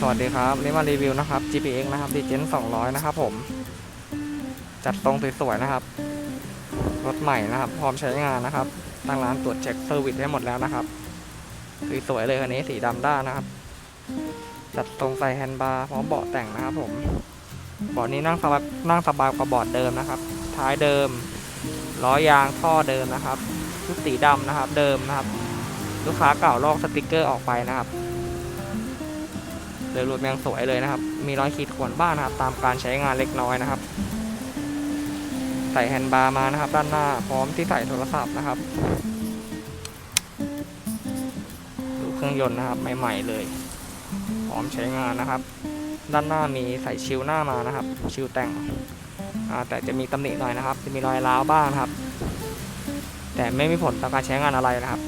สวัสดีครับนี่มารีวิวนะครับ GPX นะครับ d ีเจน200 นะครับผม จัดตรงสวยๆนะครับ รถใหม่นะครับ พร้อมใช้งานนะครับตั้งร้านตรวจเช็คเซอร์วิสให้หมดแล้วนะครับสวยๆเลยคันนี้สีดำด้านนะครับ จัดตรงใส่แฮนด์บาร์พร้อมเบาะแต่งนะครับผมเบาะนี้นั่งสบายนั่งสบายกว่าเบาะเดิมนะครับ ท้ายเดิมล้อยางท่อเดิมนะครับชุดสีดำนะครับ เดิมนะครับ ลูกค้าเก่าลอกสติกเกอร์ออกไปนะครับ โดยรวมยังสวยเลยนะครับ มีรอยขีดข่วนบ้างนะครับ ตามการใช้งานเล็กน้อยนะครับ ใส่แฮนด์บาร์มานะครับ ด้านหน้าพร้อมที่ใส่โทรศัพท์นะครับ ดูเครื่องยนต์นะครับใหม่ๆเลย พร้อมใช้งานนะครับ ด้านหน้ามีใส่ชิลหน้ามานะครับ ชิลแต่งแต่จะมีตำหนิหน่อยนะครับ จะมีรอยร้าวบ้างนครับ แต่ไม่มีผลต่อการใช้งานอะไรนะครับ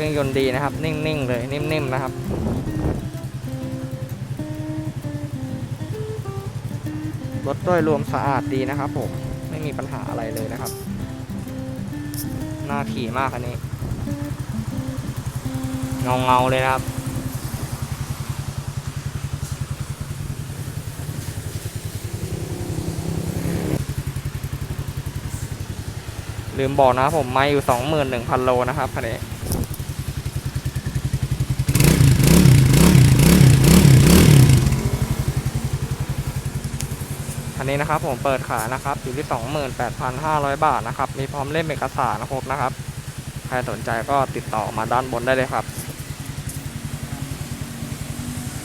รื่องยนต์ดีนะครับ นิ่งๆเลยนิ่มๆนะครับรถโดยรวมสะอาดดีนะครับผมไม่มีปัญหาอะไรเลยนะครับน่าขี่มากอันนี้เงาเงาเลยนะครับ ลืมบอกนะผมไม่อยู่สองหมื่นหนึ่งพันโลนะครับคันนี้ คันนี้นะครับผมเปิดขายนะครับอยู่ที่ 28,500 บาทนะครับ มีพร้อมเล่มเอกสารครบนะครับ ใครสนใจก็ติดต่อมาด้านบนได้เลยครับ